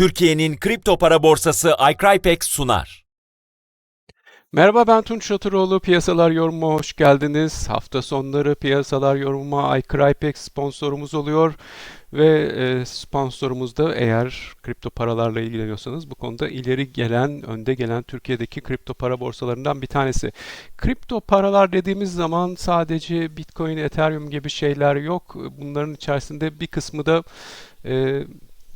Türkiye'nin kripto para borsası iCrypex sunar. Merhaba ben Tunç Şatıroğlu. Piyasalar yorumuma hoş geldiniz. Hafta sonları piyasalar yorumuma iCrypex sponsorumuz oluyor. Ve e, sponsorumuz da eğer kripto paralarla ilgileniyorsanız bu konuda ileri gelen, önde gelen Türkiye'deki kripto para borsalarından bir tanesi. Kripto paralar dediğimiz zaman sadece Bitcoin, Ethereum gibi şeyler yok. Bunların içerisinde bir kısmı da e,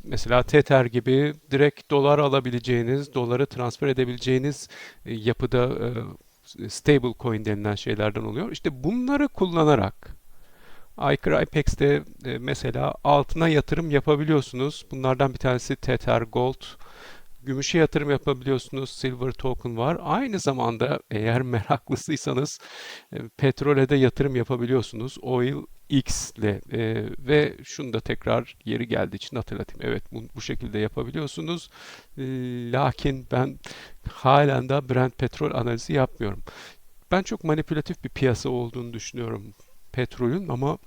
mesela Tether gibi direkt dolar alabileceğiniz, doları transfer edebileceğiniz e, yapıda e, stable coin denilen şeylerden oluyor. İşte bunları kullanarak iCrypex'te e, mesela altına yatırım yapabiliyorsunuz. Bunlardan bir tanesi Tether Gold. Gümüşe yatırım yapabiliyorsunuz. Silver token var. Aynı zamanda eğer meraklısıysanız e, petrole de yatırım yapabiliyorsunuz. Oil X ile e, ve şunu da tekrar yeri geldiği için hatırlatayım. Evet bu, bu şekilde yapabiliyorsunuz. E, lakin ben halen de Brent petrol analizi yapmıyorum. Ben çok manipülatif bir piyasa olduğunu düşünüyorum petrolün ama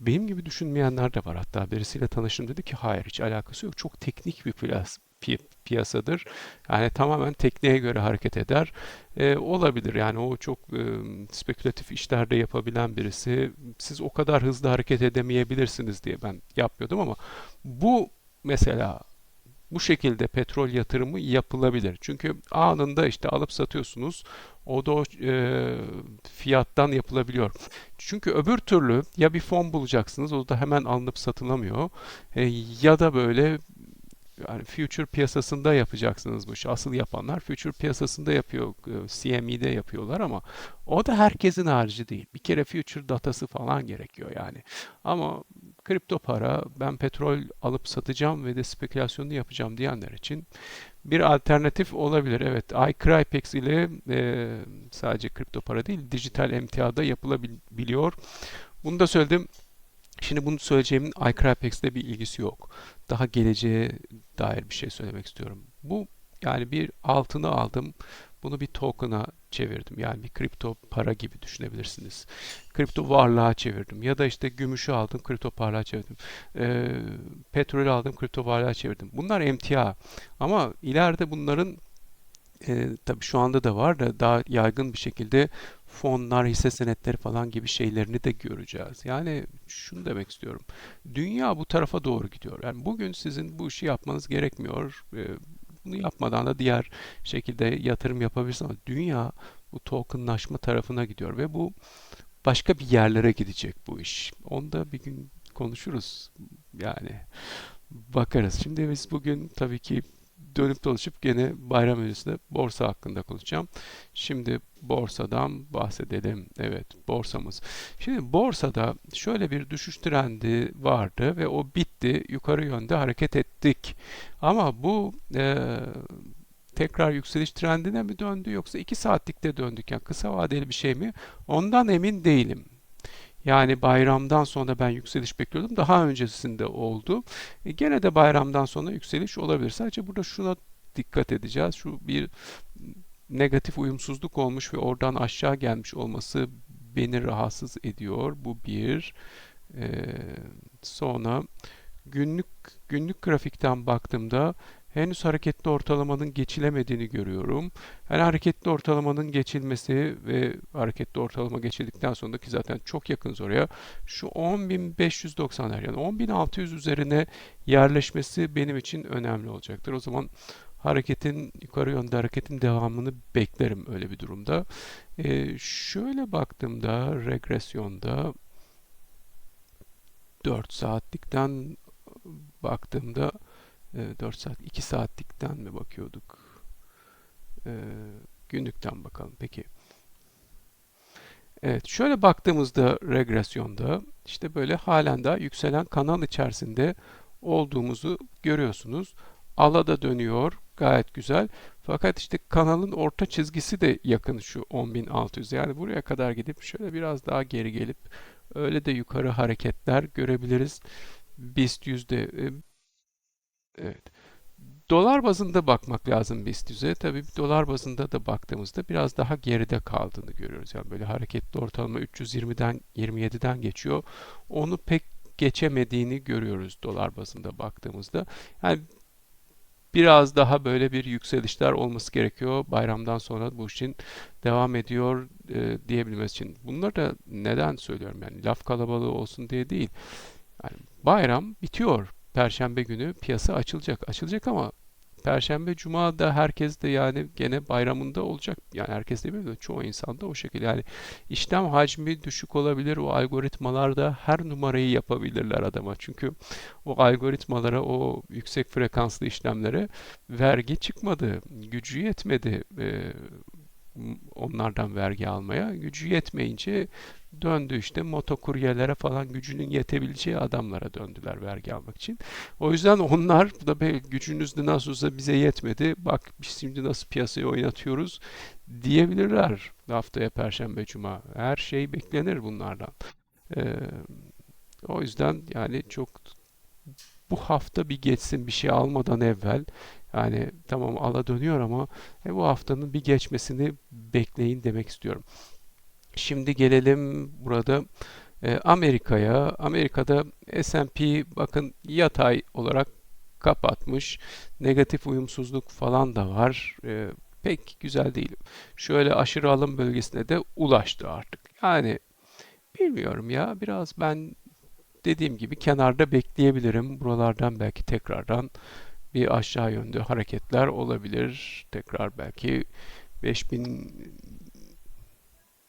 benim gibi düşünmeyenler de var. Hatta birisiyle tanıştım dedi ki hayır hiç alakası yok. Çok teknik bir piyas pi piyasadır. Yani tamamen tekniğe göre hareket eder. Ee, olabilir yani o çok e, spekülatif işlerde yapabilen birisi. Siz o kadar hızlı hareket edemeyebilirsiniz diye ben yapmıyordum ama bu mesela bu şekilde petrol yatırımı yapılabilir. Çünkü anında işte alıp satıyorsunuz. O da o e, fiyattan yapılabiliyor. Çünkü öbür türlü ya bir fon bulacaksınız o da hemen alınıp satılamıyor. E, ya da böyle yani future piyasasında yapacaksınız bu işi. Asıl yapanlar future piyasasında yapıyor, e, CME'de yapıyorlar ama o da herkesin harcı değil. Bir kere future datası falan gerekiyor yani. Ama kripto para ben petrol alıp satacağım ve de spekülasyonunu yapacağım diyenler için bir alternatif olabilir. Evet, iCrypex ile e, sadece kripto para değil, dijital emtiada yapılabiliyor. Bunu da söyledim. Şimdi bunu söyleyeceğimin iCrypex'le bir ilgisi yok. Daha geleceğe dair bir şey söylemek istiyorum. Bu yani bir altını aldım. Bunu bir token'a çevirdim. Yani bir kripto para gibi düşünebilirsiniz. Kripto varlığa çevirdim. Ya da işte gümüşü aldım, kripto varlığa çevirdim. E, petrolü aldım, kripto varlığa çevirdim. Bunlar emtia. Ama ileride bunların e, tabii şu anda da var da daha yaygın bir şekilde fonlar, hisse senetleri falan gibi şeylerini de göreceğiz. Yani şunu demek istiyorum. Dünya bu tarafa doğru gidiyor. Yani bugün sizin bu işi yapmanız gerekmiyor. Bunu yapmadan da diğer şekilde yatırım yapabilirsiniz ama dünya bu tokenlaşma tarafına gidiyor ve bu başka bir yerlere gidecek bu iş. Onu da bir gün konuşuruz. Yani bakarız. Şimdi biz bugün tabii ki dönüp dolaşıp gene bayram öncesinde borsa hakkında konuşacağım. Şimdi borsadan bahsedelim. Evet, borsamız. Şimdi borsada şöyle bir düşüş trendi vardı ve o bitti. Yukarı yönde hareket ettik. Ama bu e, tekrar yükseliş trendine mi döndü yoksa 2 saatlikte döndük yani kısa vadeli bir şey mi? Ondan emin değilim. Yani bayramdan sonra ben yükseliş bekliyordum. Daha öncesinde oldu. E, gene de bayramdan sonra yükseliş olabilir. Sadece burada şuna dikkat edeceğiz. Şu bir negatif uyumsuzluk olmuş ve oradan aşağı gelmiş olması beni rahatsız ediyor. Bu bir. Ee, sonra günlük günlük grafikten baktığımda henüz hareketli ortalamanın geçilemediğini görüyorum. Yani hareketli ortalamanın geçilmesi ve hareketli ortalama geçildikten sonra ki zaten çok yakınız oraya. Şu 10.590'lar yani 10.600 üzerine yerleşmesi benim için önemli olacaktır. O zaman hareketin yukarı yönde hareketin devamını beklerim öyle bir durumda. Ee, şöyle baktığımda regresyonda 4 saatlikten baktığımda 4 saat 2 saatlikten mi bakıyorduk? Ee, günlükten bakalım. Peki. Evet, şöyle baktığımızda regresyonda işte böyle halen daha yükselen kanal içerisinde olduğumuzu görüyorsunuz. Ala da dönüyor. Gayet güzel. Fakat işte kanalın orta çizgisi de yakın şu 10.600. Yani buraya kadar gidip şöyle biraz daha geri gelip öyle de yukarı hareketler görebiliriz. BIST yüzde Evet. Dolar bazında bakmak lazım BIST. Tabii dolar bazında da baktığımızda biraz daha geride kaldığını görüyoruz. Yani böyle hareketli ortalama 320'den 27'den geçiyor. Onu pek geçemediğini görüyoruz dolar bazında baktığımızda. Yani biraz daha böyle bir yükselişler olması gerekiyor. Bayramdan sonra bu işin devam ediyor e, diyebilmesi için. Bunları da neden söylüyorum yani laf kalabalığı olsun diye değil. Yani bayram bitiyor. Perşembe günü piyasa açılacak. Açılacak ama Perşembe, Cuma da herkes de yani gene bayramında olacak. Yani herkes demiyorum da çoğu insan da o şekilde. Yani işlem hacmi düşük olabilir. O algoritmalar da her numarayı yapabilirler adama. Çünkü o algoritmalara, o yüksek frekanslı işlemlere vergi çıkmadı. Gücü yetmedi. Ee, onlardan vergi almaya. Gücü yetmeyince döndü işte motokuryelere falan gücünün yetebileceği adamlara döndüler vergi almak için. O yüzden onlar da be, gücünüz de nasıl olsa bize yetmedi. Bak biz şimdi nasıl piyasayı oynatıyoruz diyebilirler haftaya Perşembe Cuma. Her şey beklenir bunlardan. Ee, o yüzden yani çok bu hafta bir geçsin bir şey almadan evvel yani tamam ala dönüyor ama e, bu haftanın bir geçmesini bekleyin demek istiyorum. Şimdi gelelim burada e, Amerika'ya. Amerika'da S&P bakın yatay olarak kapatmış. Negatif uyumsuzluk falan da var. E, pek güzel değil. Şöyle aşırı alım bölgesine de ulaştı artık. Yani bilmiyorum ya biraz ben dediğim gibi kenarda bekleyebilirim. Buralardan belki tekrardan bir aşağı yönde hareketler olabilir. Tekrar belki 5000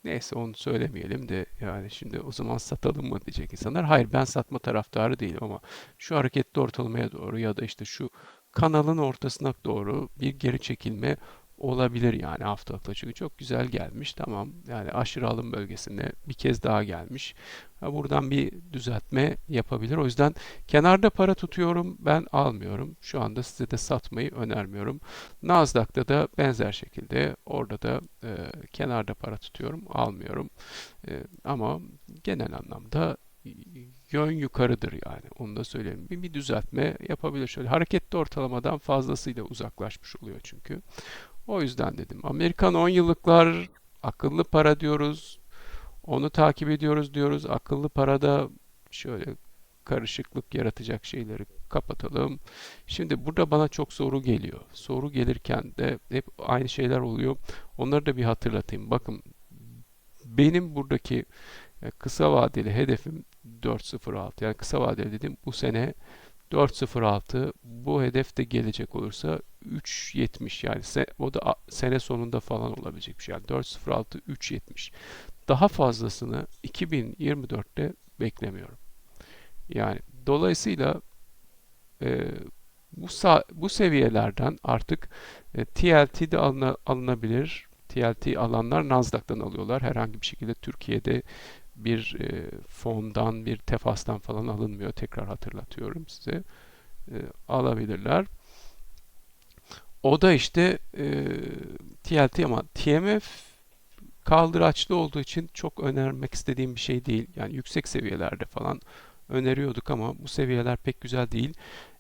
neyse onu söylemeyelim de yani şimdi o zaman satalım mı diyecek insanlar. Hayır ben satma taraftarı değilim ama şu hareketli ortalamaya doğru ya da işte şu kanalın ortasına doğru bir geri çekilme olabilir yani haftalıkta çünkü çok güzel gelmiş. Tamam. Yani aşırı alım bölgesine bir kez daha gelmiş. Buradan bir düzeltme yapabilir. O yüzden kenarda para tutuyorum. Ben almıyorum. Şu anda size de satmayı önermiyorum. Nasdaq'ta da benzer şekilde orada da e, kenarda para tutuyorum. Almıyorum. E, ama genel anlamda yön yukarıdır yani. Onu da söyleyeyim. Bir, bir düzeltme yapabilir. Şöyle hareketli ortalamadan fazlasıyla uzaklaşmış oluyor çünkü. O yüzden dedim. Amerikan 10 yıllıklar akıllı para diyoruz. Onu takip ediyoruz diyoruz. Akıllı parada şöyle karışıklık yaratacak şeyleri kapatalım. Şimdi burada bana çok soru geliyor. Soru gelirken de hep aynı şeyler oluyor. Onları da bir hatırlatayım. Bakın benim buradaki e, kısa vadeli hedefim 4.06. Yani kısa vadeli dedim bu sene 4.06 bu hedef de gelecek olursa 3.70 yani o da sene sonunda falan olabilecek bir şey. Yani 4.06 3.70. Daha fazlasını 2024'te beklemiyorum. Yani dolayısıyla e, bu bu seviyelerden artık e, TLT de alına, alınabilir. TLT alanlar Nasdaq'tan alıyorlar. Herhangi bir şekilde Türkiye'de bir e, fondan, bir tefastan falan alınmıyor. Tekrar hatırlatıyorum size. E, alabilirler. O da işte e, TLT ama TMF kaldıraçlı olduğu için çok önermek istediğim bir şey değil. Yani yüksek seviyelerde falan öneriyorduk ama bu seviyeler pek güzel değil.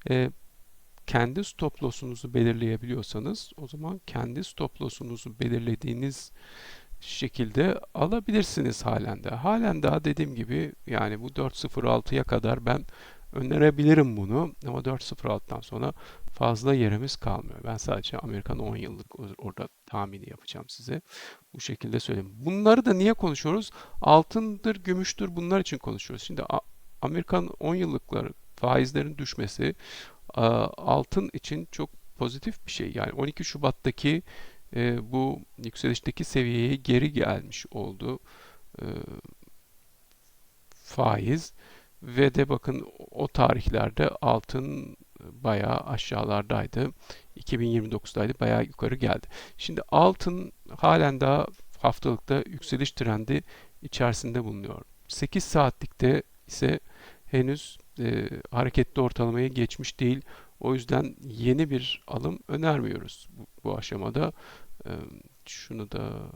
E, kendi stop loss'unuzu belirleyebiliyorsanız o zaman kendi stop loss'unuzu belirlediğiniz şekilde alabilirsiniz halen de. Halen daha dediğim gibi yani bu 4.06'ya kadar ben önerebilirim bunu ama 4.06'dan sonra fazla yerimiz kalmıyor. Ben sadece Amerikan 10 yıllık orada tahmini yapacağım size. Bu şekilde söyleyeyim. Bunları da niye konuşuyoruz? Altındır, gümüştür bunlar için konuşuyoruz. Şimdi Amerikan 10 yıllıkları faizlerin düşmesi altın için çok pozitif bir şey. Yani 12 Şubat'taki e, bu yükselişteki seviyeye geri gelmiş oldu e, faiz ve de bakın o tarihlerde altın bayağı aşağılardaydı. 2029'daydı bayağı yukarı geldi. Şimdi altın halen daha haftalıkta yükseliş trendi içerisinde bulunuyor. 8 saatlikte ise henüz e, hareketli ortalamaya geçmiş değil. O yüzden yeni bir alım önermiyoruz bu, bu aşamada. E, şunu da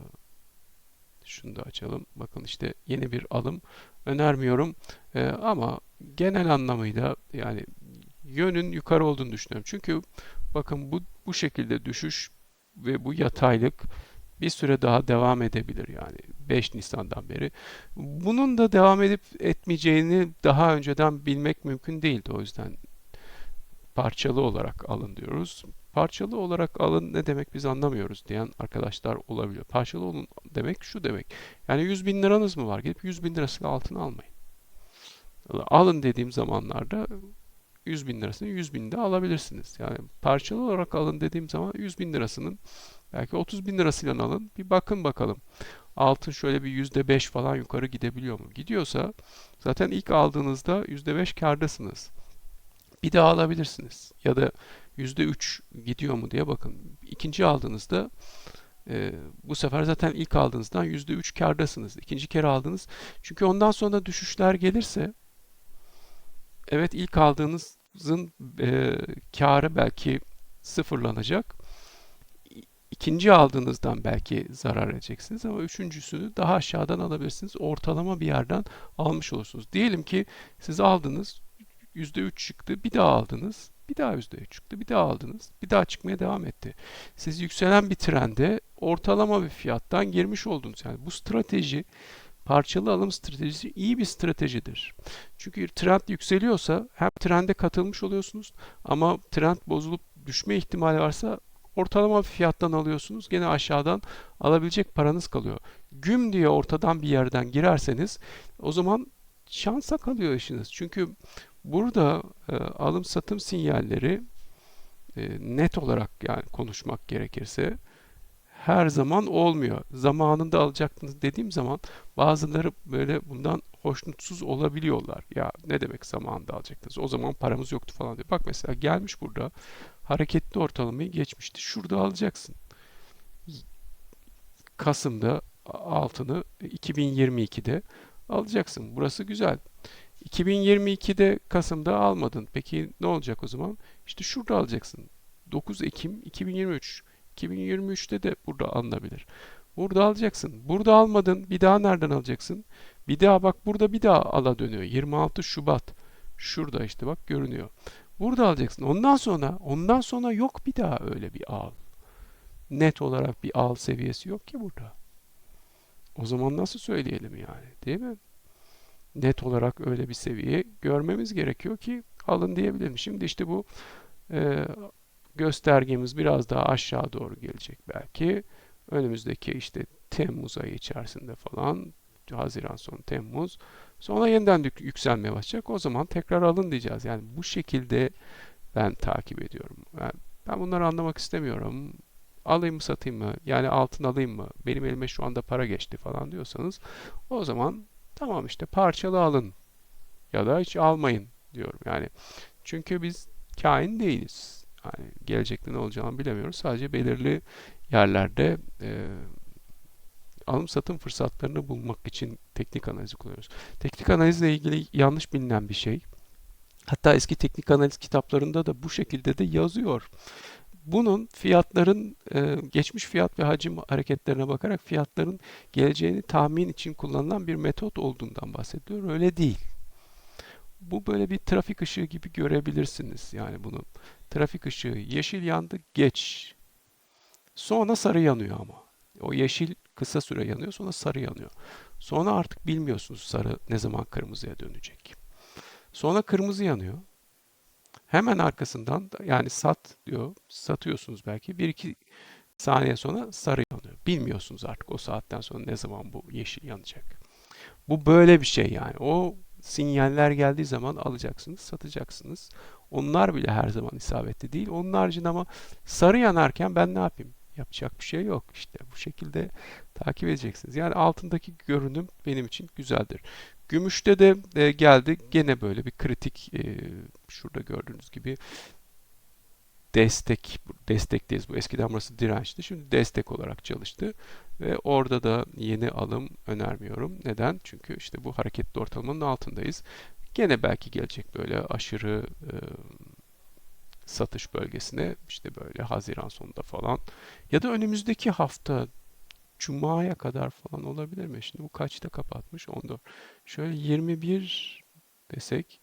şunu da açalım. Bakın işte yeni bir alım önermiyorum. E, ama genel anlamıyla yani yönün yukarı olduğunu düşünüyorum. Çünkü bakın bu bu şekilde düşüş ve bu yataylık bir süre daha devam edebilir yani 5 Nisan'dan beri. Bunun da devam edip etmeyeceğini daha önceden bilmek mümkün değildi. O yüzden parçalı olarak alın diyoruz. parçalı olarak alın ne demek biz anlamıyoruz diyen arkadaşlar olabiliyor. Parçalı olun demek şu demek. Yani 100 bin liranız mı var? Gidip 100 bin lirasıyla altın almayın. Alın dediğim zamanlarda 100 bin lirasını 100 binde alabilirsiniz. Yani parçalı olarak alın dediğim zaman 100 bin lirasının belki 30 bin lirasıyla alın. Bir bakın bakalım. Altın şöyle bir %5 falan yukarı gidebiliyor mu? Gidiyorsa zaten ilk aldığınızda %5 kârdasınız. Bir daha alabilirsiniz. Ya da %3 gidiyor mu diye bakın. İkinci aldığınızda e, bu sefer zaten ilk aldığınızdan %3 kârdasınız. İkinci kere aldınız. Çünkü ondan sonra düşüşler gelirse evet ilk aldığınızın e, kârı belki sıfırlanacak. İkinci aldığınızdan belki zarar edeceksiniz ama üçüncüsünü daha aşağıdan alabilirsiniz. Ortalama bir yerden almış olursunuz. Diyelim ki siz aldınız %3 çıktı, bir daha aldınız. Bir daha %3 çıktı, bir daha aldınız. Bir daha çıkmaya devam etti. Siz yükselen bir trende ortalama bir fiyattan girmiş oldunuz. Yani bu strateji parçalı alım stratejisi iyi bir stratejidir. Çünkü trend yükseliyorsa hem trende katılmış oluyorsunuz ama trend bozulup düşme ihtimali varsa ortalama bir fiyattan alıyorsunuz. Gene aşağıdan alabilecek paranız kalıyor. Güm diye ortadan bir yerden girerseniz o zaman şansa kalıyor işiniz. Çünkü burada e, alım satım sinyalleri e, net olarak yani konuşmak gerekirse her zaman olmuyor. Zamanında alacaktınız dediğim zaman bazıları böyle bundan hoşnutsuz olabiliyorlar. Ya ne demek zamanında alacaktınız? O zaman paramız yoktu falan diyor. Bak mesela gelmiş burada hareketli ortalamayı geçmişti. Şurada alacaksın. Kasım'da altını 2022'de alacaksın. Burası güzel. 2022'de Kasım'da almadın. Peki ne olacak o zaman? İşte şurada alacaksın. 9 Ekim 2023. 2023'te de burada alınabilir. Burada alacaksın. Burada almadın. Bir daha nereden alacaksın? Bir daha bak burada bir daha ala dönüyor. 26 Şubat. Şurada işte bak görünüyor. Burada alacaksın. Ondan sonra ondan sonra yok bir daha öyle bir al. Net olarak bir al seviyesi yok ki burada. O zaman nasıl söyleyelim yani, değil mi? Net olarak öyle bir seviye görmemiz gerekiyor ki alın diyebilirim. Şimdi işte bu e, göstergemiz biraz daha aşağı doğru gelecek belki. Önümüzdeki işte Temmuz ayı içerisinde falan Haziran sonu Temmuz sonra yeniden yük- yükselmeye başlayacak. O zaman tekrar alın diyeceğiz. Yani bu şekilde ben takip ediyorum. Ben, ben bunları anlamak istemiyorum. Alayım mı satayım mı? Yani altın alayım mı? Benim elime şu anda para geçti falan diyorsanız o zaman tamam işte parçalı alın ya da hiç almayın diyorum. Yani çünkü biz kain değiliz. Yani gelecekte ne olacağını bilemiyoruz. Sadece belirli yerlerde e, alım satım fırsatlarını bulmak için teknik analizi kullanıyoruz. Teknik analizle ilgili yanlış bilinen bir şey. Hatta eski teknik analiz kitaplarında da bu şekilde de yazıyor. Bunun fiyatların e, geçmiş fiyat ve hacim hareketlerine bakarak fiyatların geleceğini tahmin için kullanılan bir metot olduğundan bahsediyor. Öyle değil. Bu böyle bir trafik ışığı gibi görebilirsiniz. Yani bunu trafik ışığı yeşil yandı geç. Sonra sarı yanıyor ama. O yeşil kısa süre yanıyor sonra sarı yanıyor. Sonra artık bilmiyorsunuz sarı ne zaman kırmızıya dönecek. Sonra kırmızı yanıyor. Hemen arkasından da- yani sat diyor. Satıyorsunuz belki. Bir iki saniye sonra sarı yanıyor. Bilmiyorsunuz artık o saatten sonra ne zaman bu yeşil yanacak. Bu böyle bir şey yani. O sinyaller geldiği zaman alacaksınız, satacaksınız. Onlar bile her zaman isabetli değil. Onun haricinde ama sarı yanarken ben ne yapayım? Yapacak bir şey yok. İşte bu şekilde takip edeceksiniz. Yani altındaki görünüm benim için güzeldir. Gümüşte de e, geldi. Gene böyle bir kritik e, şurada gördüğünüz gibi destek destekteyiz. Bu eskiden burası dirençti. Şimdi destek olarak çalıştı. Ve orada da yeni alım önermiyorum. Neden? Çünkü işte bu hareketli ortalamanın altındayız. Gene belki gelecek böyle aşırı e, satış bölgesine işte böyle Haziran sonunda falan ya da önümüzdeki hafta Cuma'ya kadar falan olabilir mi? Şimdi bu kaçta kapatmış? 14. Şöyle 21 desek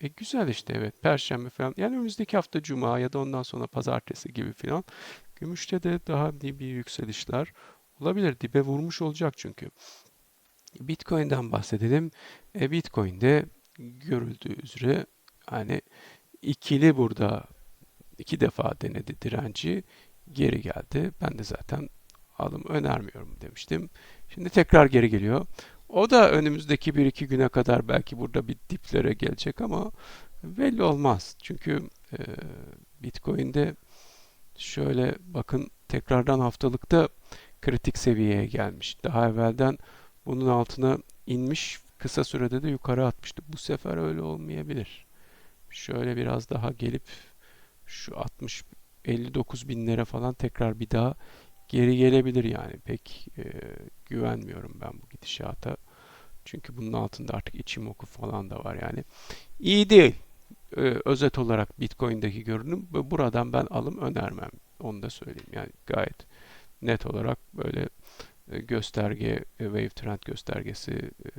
e güzel işte evet Perşembe falan. Yani önümüzdeki hafta Cuma ya da ondan sonra Pazartesi gibi falan. Gümüşte de daha bir yükselişler olabilir. Dibe vurmuş olacak çünkü. Bitcoin'den bahsedelim. E, Bitcoin'de görüldüğü üzere hani ikili burada iki defa denedi direnci geri geldi. Ben de zaten alım önermiyorum demiştim. Şimdi tekrar geri geliyor. O da önümüzdeki 1-2 güne kadar belki burada bir diplere gelecek ama belli olmaz. Çünkü e, Bitcoin'de şöyle bakın tekrardan haftalıkta kritik seviyeye gelmiş. Daha evvelden bunun altına inmiş, kısa sürede de yukarı atmıştı. Bu sefer öyle olmayabilir. Şöyle biraz daha gelip şu 60 59 binlere falan tekrar bir daha geri gelebilir yani. Pek e, güvenmiyorum ben bu gidişata. Çünkü bunun altında artık içim oku falan da var yani. İyi değil. E, özet olarak Bitcoin'deki görünüm. Buradan ben alım önermem. Onu da söyleyeyim. Yani gayet net olarak böyle e, gösterge, e, wave trend göstergesi e,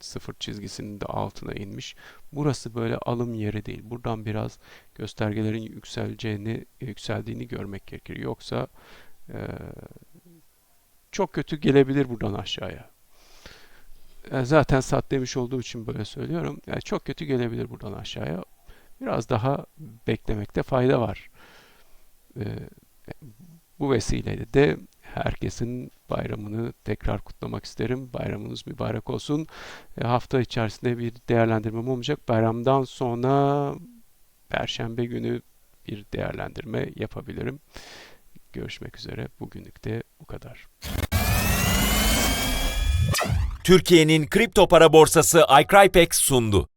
sıfır çizgisinin de altına inmiş. Burası böyle alım yeri değil. Buradan biraz göstergelerin yükseleceğini, yükseldiğini görmek gerekir. Yoksa e, çok kötü gelebilir buradan aşağıya. E, zaten sat demiş olduğum için böyle söylüyorum. Yani çok kötü gelebilir buradan aşağıya. Biraz daha beklemekte fayda var. E, bu vesileyle de herkesin bayramını tekrar kutlamak isterim. Bayramınız mübarek olsun. E, hafta içerisinde bir değerlendirmem olmayacak. Bayramdan sonra Perşembe günü bir değerlendirme yapabilirim. Görüşmek üzere. Bugünlük de bu kadar. Türkiye'nin kripto para borsası iCrypex sundu.